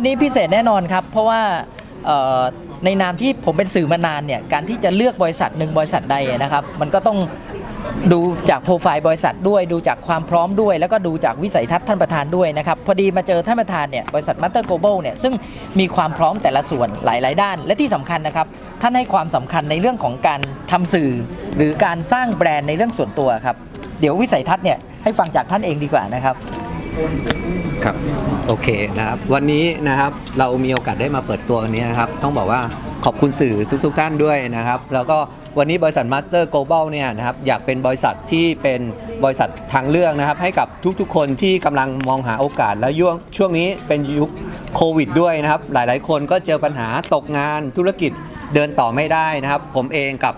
วันนี้พิเศษแน่นอนครับ เพราะว่าในนามที่ผมเป็นสื่อมานานเนี่ยการที่จะเลือกบริษัทหนึ่งบริษัทใดนะครับ มันก็ต้องดูจากโปรไฟล์บริษัทด้วยดูจากความพร้อมด้วย แล้วก็ดูจากวิสัยทัศน์ท่านประธานด้วยนะครับ พอดีมาเจอท่านประธานเนี่ยบริษัทมัตเตอร์โกลบอลเนี่ยซึ่งมีความพร้อมแต่ละส่วนหลาย ๆ ด้าน และที่สำคัญนะครับ ท่านให้ความสำคัญในเรื่องของการทำสื่อ หรือการสร้างแบรนด์ในเรื่องส่วนตัวครับ เดี๋ยววิสัยทัศน์เนี่ยให้ฟังจากท่านเองดีกว่านะครับ ครับโอเคนะครับวันนี้นะครับเรามีโอกาสได้มาเปิดตัววันนี้นะครับต้องบอกว่าขอบคุณสื่อทุกๆท่านด้วยนะครับ แล้วก็วันนี้บริษัท Master Global เนี่ยนะครับอยากเป็นบริษัทที่เป็นบริษัททางเลือกนะครับ ให้กับทุกๆ คนที่กำลังมองหาโอกาสและย่วงช่วงนี้เป็นยุคโควิดด้วยนะครับ หลายๆ คนก็เจอปัญหาตกงานธุรกิจเดินต่อไม่ได้นะครับ ผมเองกับ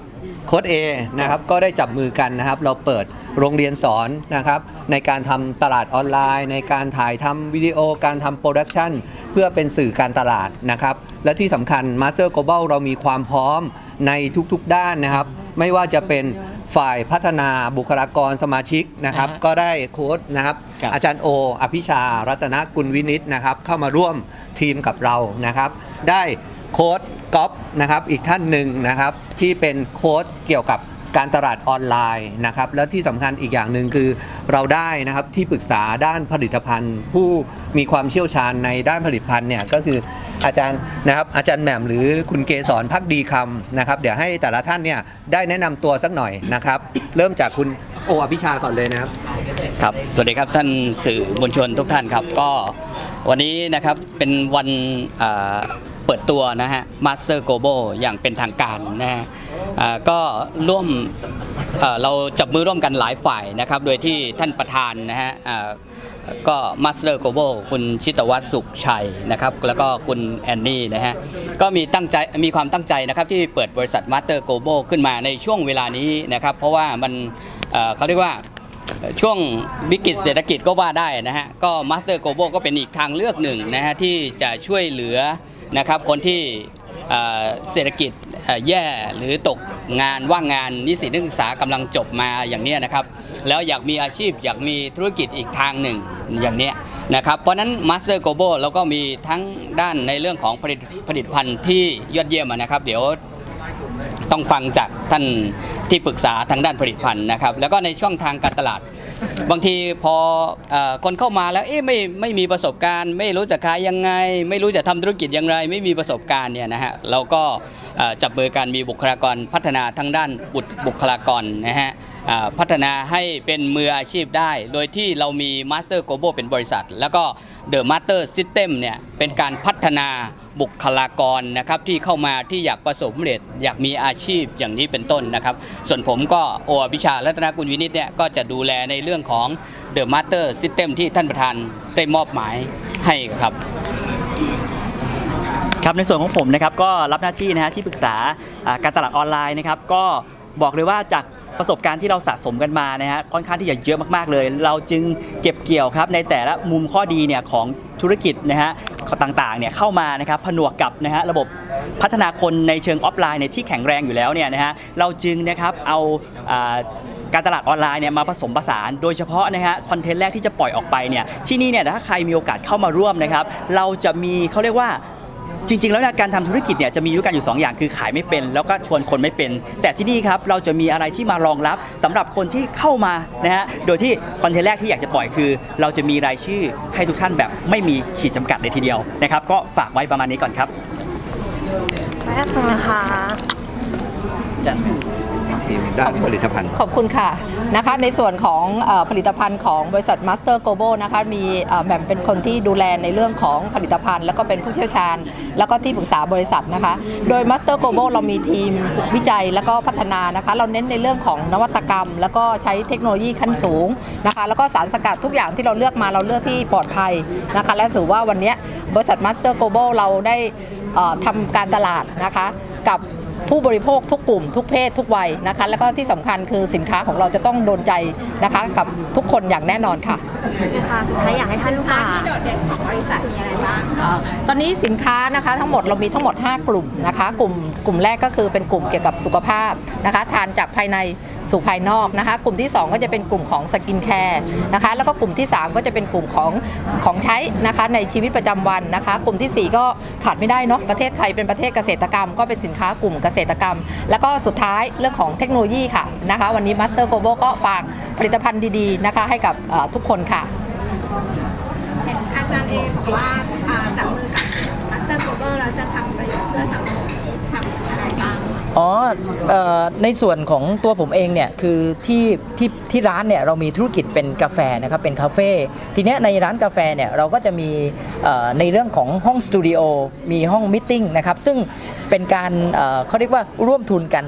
โค้ดเอนะครับก็ได้จับมือกันนะครับ เราเปิดโรงเรียนสอนนะครับ ในการทำตลาดออนไลน์ ในการถ่ายทำวิดีโอการทำโปรดักชันเพื่อเป็นสื่อการตลาดนะครับ และที่สำคัญ Master Global เรามีความพร้อมในทุกๆด้านนะครับ ไม่ว่าจะเป็นฝ่ายพัฒนาบุคลากรสมาชิกนะครับ อ่าฮะก็ได้โค้ดนะครับ ครับอาจารย์โอ อภิชา รัตนกุลวินิตนะครับ เข้ามาร่วมทีมกับเรานะครับ ได้โค้ด ก๊อฟนะครับอีกท่านหนึ่งนะครับที่เป็นโค้ดเกี่ยวกับการตลาดออนไลน์นะครับแล้วที่สำคัญอีกอย่างหนึ่งคือเราได้นะครับที่ปรึกษาด้านผลิตภัณฑ์ ผู้มีความเชี่ยวชาญในด้านผลิตภัณฑ์เนี่ยก็คืออาจารย์นะครับอาจารย์แหม่มหรือคุณเกษรพักดีคำนะครับเดี๋ยวให้แต่ละท่านเนี่ยได้แนะนำตัวสักหน่อยนะครับเริ่มจากคุณโออภิชาก่อนเลยนะครับครับสวัสดีครับท่านสื่อมวลชนทุกท่านครับก็วันนี้นะครับเป็นวันอ่า ปิดตัวนะฮะ Master Global อย่างเป็นทางการนะฮะก็ร่วมเราจับมือร่วมกันหลายฝ่ายนะครับ โดยที่ท่านประธานนะฮะก็ Master Global คุณชิตวัฒน์สุขชัยนะครับแล้วก็คุณแอนนี่นะฮะก็มีตั้งใจมีความตั้งใจนะครับที่เปิดบริษัท Master Global ขึ้นมาในช่วงเวลานี้นะครับ เพราะว่ามันเขาเรียกว่าช่วงวิกฤตเศรษฐกิจก็ว่าได้นะฮะก็ Master Global ก็เป็นอีกทางเลือกหนึ่งนะฮะที่จะช่วยเหลือ นะครับคนที่เศรษฐกิจแย่หรือตกงานว่างงานนิสิตนักศึกษากำลังจบมาอย่างนี้นะครับ แล้วอยากมีอาชีพอยากมีธุรกิจอีกทางหนึ่งอย่างนี้นะครับ เพราะฉะนั้น Master Global เราก็มีทั้งด้านในเรื่องของผลิตผลิตภัณฑ์ที่ยอดเยี่ยมนะครับ เดี๋ยวต้องฟังจากท่านที่ปรึกษาทางด้านผลิตภัณฑ์นะครับ แล้วก็ในช่องทางการตลาด บางทีพออคนเข้ามาแล้วเอ๊ะไม่ไม่มีประสบการณ์ ไม่รู้จะขายยังไง ไม่รู้จะทำธุรกิจอย่างไร ไม่มีประสบการณ์เนี่ยนะฮะเราก็จับมือการมีบุคลากรพัฒนาทั้งด้านบุบุคลากรนะฮะพัฒนาให้เป็นมืออาชีพได้ โดยที่เรามีมาสเตอร์โกโบเป็นบริษัท แล้วก็ The Master System เนี่ยเป็นการพัฒนาบุคลากรนะครับที่เข้ามาที่อยากประสบความสำเร็จ อยากมีอาชีพอย่างนี้เป็นต้นนะครับ ส่วนผมก็โอวิชารัตนกุลวินิตเนี่ยก็จะดูแลในเรื่องของ The Master System ที่ท่านประธานได้มอบหมายให้ครับครับในส่วนของผมนะครับก็รับหน้าที่นะฮะที่ปรึกษาการตลาดออนไลน์นะครับก็บอกเลยว่าจาก ประสบการณ์ที่เราสะสมกันมานะฮะค่อนข้างที่จะเยอะมากๆเลย เราจึงเก็บเกี่ยวครับในแต่ละมุมข้อดีเนี่ยของธุรกิจนะฮะต่างๆเนี่ยเข้ามานะครับผนวกกับนะฮะระบบพัฒนาคนในเชิงออฟไลน์เนี่ยที่แข็งแรงอยู่แล้วเนี่ยนะฮะเราจึงนะครับเอาอ่าการตลาดออนไลน์เนี่ยมาผสมผสาน โดยเฉพาะนะฮะคอนเทนต์แรกที่จะปล่อยออกไปเนี่ยที่นี่เนี่ยถ้าใครมีโอกาสเข้ามาร่วมนะครับ เราจะมีเขาเรียกว่า จริง ๆ แล้วเนยการทำธุรกิจเนี่ยจะมีอยู่กันอยู่ 2 อย่างคือขายไม่เป็น แล้วก็ชวนคนไม่เป็น แต่ที่นี่ครับเราจะมีอะไรที่มารองรับสำหรับคนที่เข้ามานะฮะโดยที่คอนเทนต์แรกที่อยากจะปล่อยคือ เราจะมีรายชื่อให้ทุกท่านแบบไม่มีขีดจำกัดเลยทีเดียวนะครับก็ฝากไว้ประมาณนี้ก่อนครับแป๊บนึงนะคะ ทีมด้านผลิตภัณฑ์ ขอบคุณค่ะนะคะในส่วนของอผลิตภัณฑ์ของบริษัท Master Global นะคะมีแหม่มเป็นคนที่ดูแลในเรื่องของผลิตภัณฑ์ แล้วก็เป็นผู้เชี่ยวชาญ แล้วก็ที่ปรึกษาบริษัทนะคะโดย Master Global เรามีทีมวิจัยแล้วก็พัฒนานะคะเราเน้นในเรื่องของนวัตกรรม แล้วก็ใช้เทคโนโลยีขั้นสูงนะคะแล้วก็สารสกัดทุกอย่างที่เราเลือกมาเราเลือกที่ปลอดภัยนะคะและถือว่าวันนี้บริษัท Master Global เราได้ทำการตลาดนะคะกับ ผู้บริโภคทุกกลุ่ม ทุกเพศทุกวัยนะคะ แล้วก็ที่สำคัญคือสินค้าของเราจะต้องโดนใจนะคะ กับทุกคนอย่างแน่นอนค่ะค่ะสุดท้ายอยากให้ท่านสินค้าค่ะที่โดดเด่นของบริษัทมีอะไรบ้างคะเอ่อตอนนี้สินค้านะคะทั้งหมดเรามีทั้งหมด 5 กลุ่มนะคะ กลุ่มกลุ่มแรกก็คือเป็นกลุ่มเกี่ยวกับสุขภาพนะคะ ทานจากภายในสู่ภายนอกนะคะ กลุ่มที่ 2 ก็จะเป็นกลุ่มของสกินแคร์นะคะ แล้วก็กลุ่มที่ 3 ก็จะเป็นกลุ่มของของใช้นะคะในชีวิตประจำวันนะคะ กลุ่มทีสี่ 4 ก็ขาดไม่ได้เนาะประเทศไทยเป็นประเทศเกษตรกรรม ก็เป็นสินค้ากลุ่มเกษตรกรรม แล้วก็สุดท้ายเรื่องของเทคโนโลยีค่ะนะคะ วันนี้ Master Global ก็ฝากผลิตภัณฑ์ดีๆนะคะให้กับเอ่อทุกคนค่ะเห็นอาจารย์เอบอกว่าอ่าจับมือกับ Master Global แล้วจะทำประโยชน์เพื่อสังคมนี้ทำอะไรบ้างอ๋อเอ่อในส่วนของตัวผมเองเนี่ยคือที่ที่ที่ร้านเนี่ยเรามีธุรกิจเป็นกาแฟนะครับเป็นคาเฟ่ทีเนี้ยในร้านกาแฟเนี่ยเราก็จะมีเอ่อในเรื่องของห้องสตูดิโอมีห้องมิทติ้งนะครับซึ่ง เป็นการเอ่อเขาเรียกว่าร่วมทุนกัน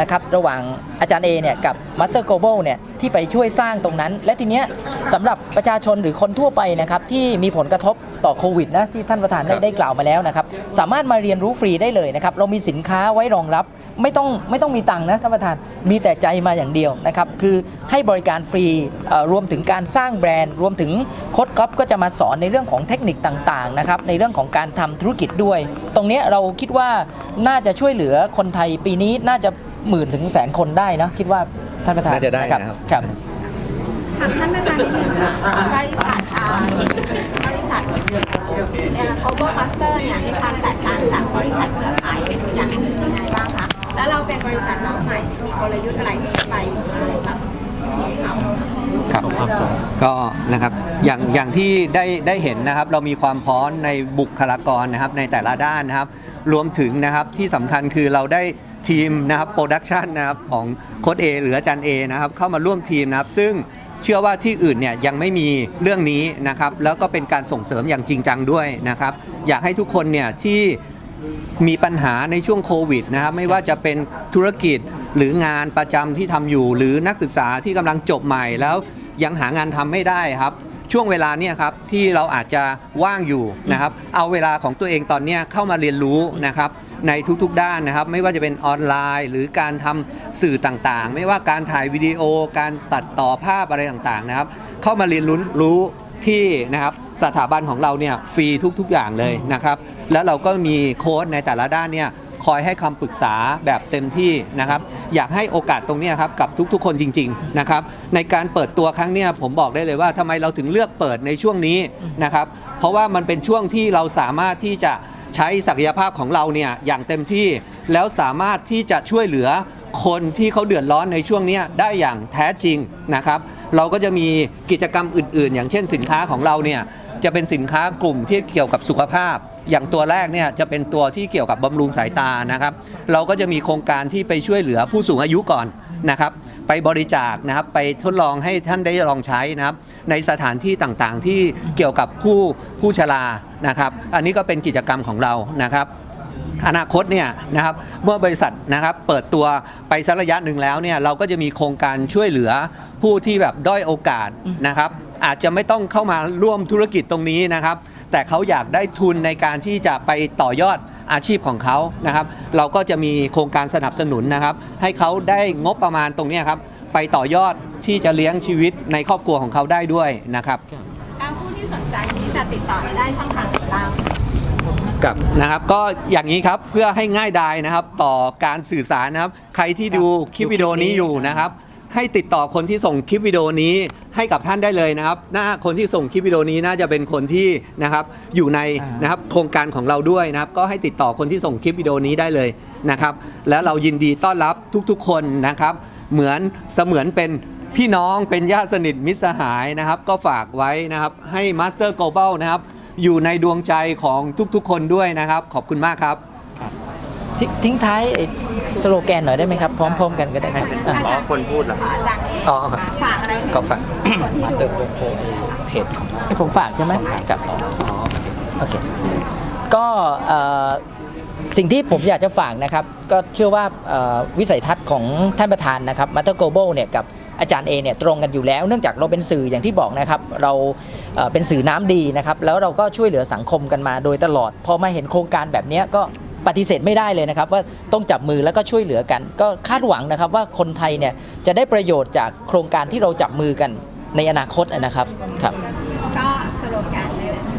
นะครับระหว่างอาจารย์เอเนี่ยกับ Master Global เนี่ยที่ไปช่วยสร้างตรงนั้น และทีเนี้ยสำหรับประชาชนหรือคนทั่วไปนะครับที่มีผลกระทบต่อโควิดนะที่ท่านประธานได้ได้กล่าวมาแล้วนะครับสามารถมาเรียนรู้ฟรีได้เลยนะครับเรามีสินค้าไว้รองรับไม่ต้องไม่ต้องมีตังค์นะท่านประธานมีแต่ใจมาอย่างเดียวนะครับคือให้บริการฟรีเอ่อรวมถึงการสร้างแบรนด์ รวมถึงโค้ดก๊อฟก็จะมาสอนในเรื่องของเทคนิคต่างๆนะครับในเรื่องของการทำธุรกิจด้วย ตรงเนี้ยเราคิดว่า น่าจะช่วยเหลือคนไทยปีนี้น่าจะหมื่นถึงแสนคนได้นะคิดว่าท่านประธานน่าจะได้ครันะครับ ครับถามท่านประธานนิดนึงค่ะบริษัทอ่าบริษัทเอ่อ Global Master เนี่ยมีความแตกต่างจากบริษัทเครือข่ายอย่างอื่นยังไงบ้างคะแล้วเราเป็นบริษัทน้องใหม่มีกลยุทธ์อะไรที่จะไปสู้กับพี่เขา ครับก็นะครับอย่างอย่างที่ได้ได้เห็นนะครับ เรามีความพร้อมในบุคลากรนะครับในแต่ละด้านนะครับ รวมถึงนะครับที่สำคัญคือเราได้ทีมนะครับโปรดักชันนะครับของโค้ดเอหรืออาจารย์เอนะครับเข้ามาร่วมทีมนะครับ ซึ่งเชื่อว่าที่อื่นเนี่ยยังไม่มีเรื่องนี้นะครับ แล้วก็เป็นการส่งเสริมอย่างจริงจังด้วยนะครับ อยากให้ทุกคนเนี่ยที่มีปัญหาในช่วงโควิดนะครับไม่ว่าจะเป็นธุรกิจหรืองานประจำที่ทำอยู่ หรือนักศึกษาที่กำลังจบใหม่แล้ว ยังหางานทำไม่ได้ครับ ช่วงเวลาเนี่ยครับที่เราอาจจะว่างอยู่นะครับ เอาเวลาของตัวเองตอนนี้เข้ามาเรียนรู้นะครับในทุกๆด้านนะครับ ไม่ว่าจะเป็นออนไลน์ หรือการทำสื่อต่างๆ ไม่ว่าการถ่ายวิดีโอ การตัดต่อภาพอะไรต่างๆนะครับ เข้ามาเรียนรู้รู้ที่นะครับสถาบันของเราเนี่ยฟรีทุกๆอย่างเลยนะครับ แล้วเราก็มีโค้ดในแต่ละด้านเนี่ย คอยให้คำปรึกษาแบบเต็มที่นะครับ อยากให้โอกาสตรงนี้ครับกับทุกๆ คนจริงๆนะครับในการเปิดตัวครั้งนี้ผมบอกได้เลยว่าทำไมเราถึงเลือกเปิดในช่วงนี้นะครับเพราะว่ามันเป็นช่วงที่เราสามารถที่จะใช้ศักยภาพของเราเนี่ยอย่างเต็มที่แล้วสามารถที่จะช่วยเหลือคนที่เขาเดือดร้อนในช่วงนี้ได้อย่างแท้จริงนะครับ เราก็จะมีกิจกรรมอื่นๆ อย่างเช่นสินค้าของเราเนี่ย จะเป็นสินค้ากลุ่มที่เกี่ยวกับสุขภาพ อย่างตัวแรกเนี่ยจะเป็นตัวที่เกี่ยวกับบำรุงสายตานะครับ เราก็จะมีโครงการที่ไปช่วยเหลือผู้สูงอายุก่อนนะครับ ไปบริจาคนะครับไปทดลองให้ท่านได้ลองใช้นะครับ ในสถานที่ต่างๆ ที่เกี่ยวกับผู้ผู้ชรานะครับ อันนี้ก็เป็นกิจกรรมของเรานะครับอนาคตเนี่ยนะครับเมื่อบริษัทนะครับเปิดตัวไปสักระยะหนึ่งแล้วเนี่ยเราก็จะมีโครงการช่วยเหลือผู้ที่แบบด้อยโอกาสนะครับ อาจจะไม่ต้องเข้ามาร่วมธุรกิจตรงนี้นะครับ แต่เขาอยากได้ทุนในการที่จะไปต่อยอดอาชีพของเขานะครับ เราก็จะมีโครงการสนับสนุนนะครับ ให้เขาได้งบประมาณตรงเนี้ยครับ ไปต่อยอดที่จะเลี้ยงชีวิตในครอบครัวของเขาได้ด้วยนะครับ แล้วผู้ที่สนใจนี้จะติดต่อได้ช่องทางไหนบ้าง กับนะครับก็อย่างนี้ครับเพื่อให้ง่ายดายนะครับต่อการสื่อสารนะครับ ใครที่ดูคลิปวิดีโอนี้อยู่นะครับ ให้ติดต่อคนที่ส่งคลิปวิดีโอนี้ให้กับท่านได้เลยนะครับหน้าคนที่ส่งคลิปวิดีโอนี้น่าจะเป็นคนที่นะครับอยู่ในอ่านนะครับโครงการของเราด้วยนะครับ ก็ให้ติดต่อคนที่ส่งคลิปวิดีโอนี้ได้เลยนะครับ แล้วเรายินดีต้อนรับทุกๆ คนนะครับ เหมือนเสมือนเป็นพี่น้องเป็นญาติสนิทมิตรสหายนะครับ ก็ฝากไว้นะครับให้ Master Global นะครับ อยู่ในดวงใจของทุกๆ คนด้วยนะครับ ขอบคุณมากครับ ทิทิ้งท้ายไอ้สโลแกนหน่อยได้ไหมครับ พร้อม ๆ กันก็ได้ครับอะอาจารย์คนพูดเหรออาจารย์เออ๋อครับฝากอะไรถึงก็ฝาก คนที่ดูเพจให้ผมฝากใช่ไหมกับโอเค ก็เอ่อสิ่งที่ผมอยากจะฝากนะครับ ก็เชื่อว่าเอ่อวิสัยทัศน์ของท่านประธานนะครับมาต t ร์โกลบอลเนี่ยกับอาจารย์เอเนี่ยตรงกันอยู่แล้ว เนื่องจากเราเป็นสื่ออย่างที่บอกนะครับ เราเอ่อเป็นสื่อน้ำดีนะครับ แล้วเราก็ช่วยเหลือสังคมกันมาโดยตลอด พอมาเห็นโครงการแบบเนี้ยก็ ปฏิเสธไม่ได้เลยนะครับว่าต้องจับมือแล้วก็ช่วยเหลือกัน ก็คาดหวังนะครับว่าคนไทยเนี่ยจะได้ประโยชน์จากโครงการที่เราจับมือกันในอนาคตนะครับครับก็ส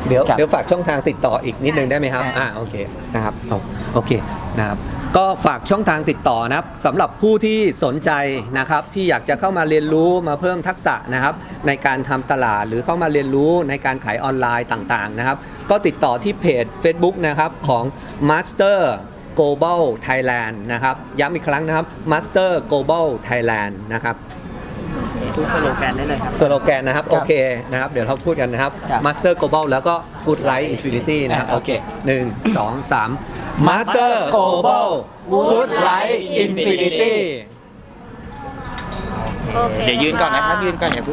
เลยแหละเดี๋ยวครับเดี๋ยวฝากช่องทางติดต่ออีกนิดนึงได้ไหมครับอ่าอ่าโอเคนะครับเอาโอเคนะครับก็ฝากช่องทางติดต่อนะครับสำหรับผู้ที่สนใจนะครับที่อยากจะเข้ามาเรียนรู้มาเพิ่มทักษะนะครับ ในการทำตลาดหรือเข้ามาเรียนรู้ในการขายออนไลน์ต่างๆนะครับ ก็ติดต่อที่เพจ Facebook นะครับของ Master Global Thailand นะครับย้ำอีกครั้งนะครับ Master Global Thailand นะครับ พูดสโลแกนได้เลยครับ สโลแกนนะครับ โอเคนะครับ เดี๋ยวเราพูดกันนะครับครับ Master Global แล้วก็ Good Life Infinity นะครับ โอเคหนึ่งสองสาม Master Global Good Life Infinity เดี๋ยวยืนก่อนนะครับยืนก่อนอย่าเพิ่ง